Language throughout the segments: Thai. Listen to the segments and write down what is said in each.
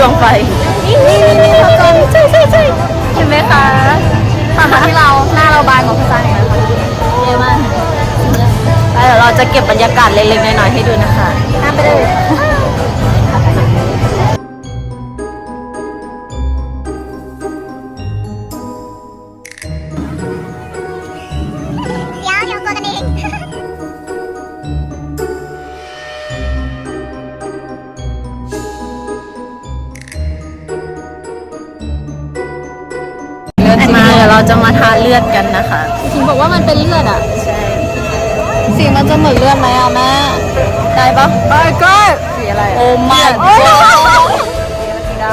คือดวงไฟ นี่นี่นี่นี่พระจันทร์ใช่ใช่ใช่เห็นไหมคะตอนที่เราหน้าเราบานของพระจันทร์นะคะเยี่ยมมากแล้วเดี๋ยวเราจะเก็บบรรยากาศเล็กๆน้อยๆให้ดูนะคะห้ามไปเลย เดี๋ยวเราจะมาทานเลือดกันนะคะจริงบอกว่ามันเป็นเลือดอะ ใช่ สีมันจะเหมือนเลือดไหมอะแม่ ได้ปะไปก็สีอะไรโอ้ไม่โอ้สีด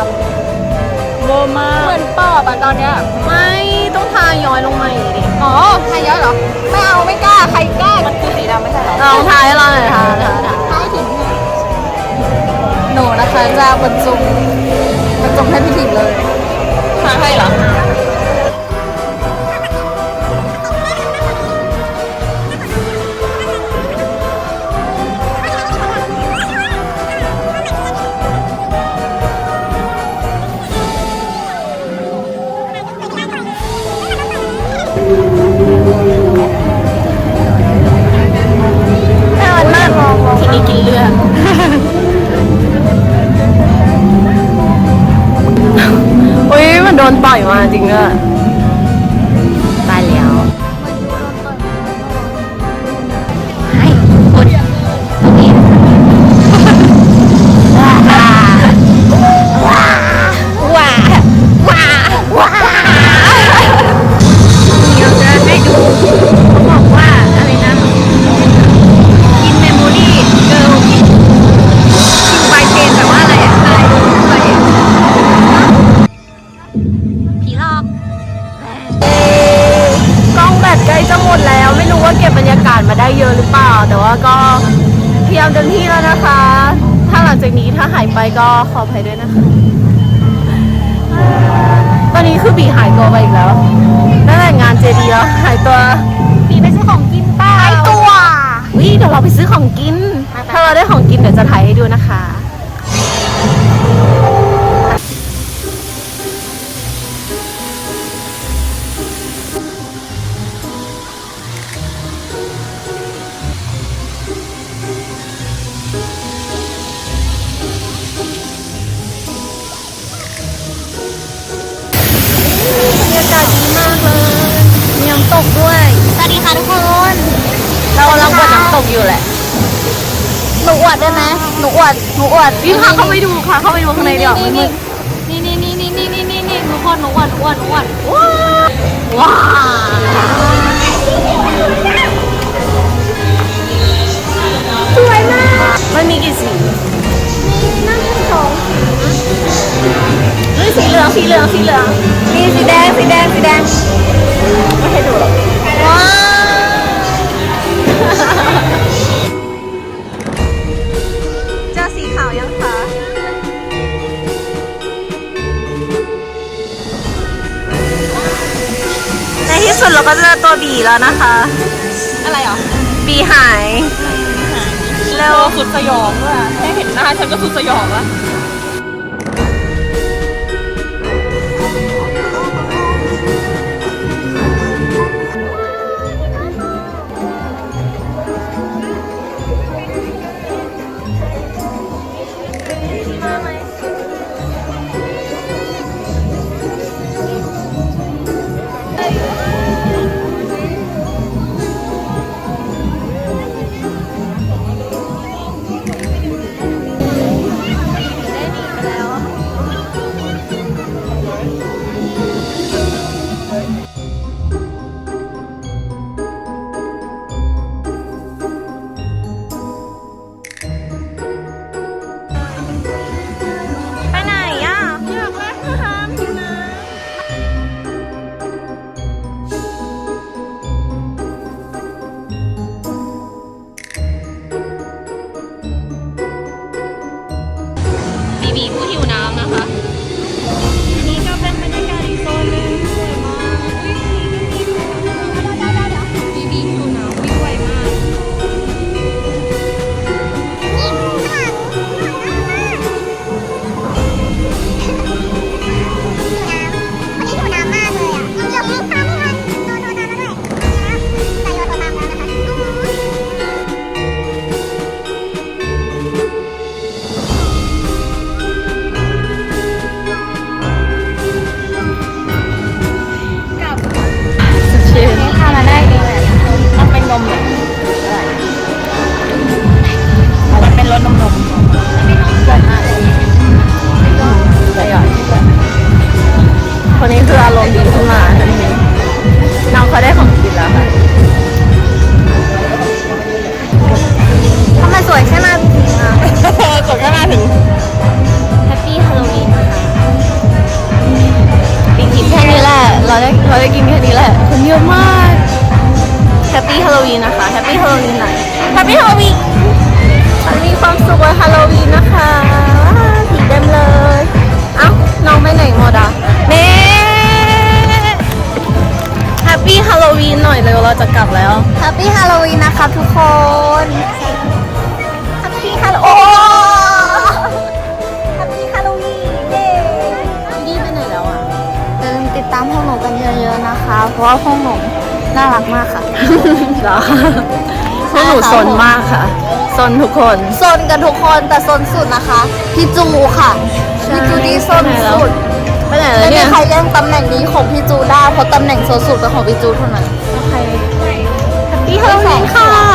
ำโบมากเหมือนปอบอะตอนเนี้ย ไม่ต้องทาย้อยลงมาอีกดิอ๋อใครเยอะเหรอ ไม่เอาไม่กล้าใครกล้า มันคือสีดำไม่ใช่เหรอลองทาให้เราหน่อยทาทาทาใช่ถึงหนูนะคะจะบรรจุบรรจงให้พี่ถิ่นเลย 啊 วไม่รู้ว่าเก็บบรรยากาศมาได้เยอะหรือเปล่า แต่ว่าก็พยายามเต็มที่แล้วนะคะ ถ้าหลังจากนี้ถ้าหายไปก็ขออภัยด้วยนะคะ ตอนนี้คือบีหายตัวไปอีกแล้วตั้งแต่งานเจดีแล้วหายตัวปีไปซื้อของกินเปล่าหายตัววิเดี๋ยวเราไปซื้อของกิน ถ้าเราได้ของกินเดี๋ยวจะถ่ายให้ดูนะคะากาศดีมากเลยมีน้ำตกด้วย สวัสดีค่ะทุกคน เรากำลังกดน้ำตกอยู่แหละ หนูอวดได้ไหมหนูอวดหนูอวดพี่พาเข้าไปดูค่ะ เข้าไปดูข้างในเดี๋ยวมันมืดนี่นี่นี่นี่นี่นี่นี่นี่ทุกคนหนูอวดหนูอวดหนูอวดว้าวสวยมาก มันมีกี่สีนั่งสองเฮ้ยสีเหลืองสีเหลืองสีเหลือง ตัวบีแล้วนะคะ อะไรอะบีหาย แล้วสุดสยองด้วยแค่เห็นหน้าฉันก็สุดสยองแล้ว บีบีผู้หิวน้ำนะคะ ราจะกินแค่นี้แหละ คนเยอะมากแฮปปี้ฮาโลวีนนะคะแฮปปี้ฮาโลวีนหน่อยแฮปปี้ฮาโลวีนมีความสุขวันฮาโลวีนนะคะผีเต็มเลย เอ้าน้องไปไหนหมดอะเน่แฮปปี้ฮาโลวีนหน่อยเร็วเราจะกลับแล้วแฮปปี้ฮาโลวีนนะคะทุกคนแฮปปี้ฮาโลาลืมติดตามพวกหนูกันเยอะๆนะคะ เพราะว่าพวกหนูน่ารักมากค่ะ เหรอพวกหนูสนมากค่ะ สนทุกคนซนกันทุกคนแต่ซนสุดนะคะ พี่จูค่ะ พี่จูนี่ซนสุดไปไหนแล้ไม่วมีเนี่ย ใครแย่งตำแหน่งนี้ของพี่จูได้เพราะตำแหน่งโซนสุดเป็นของพี่จูเท่านั้น แฮปปี้ฮาโลวีนค่ะ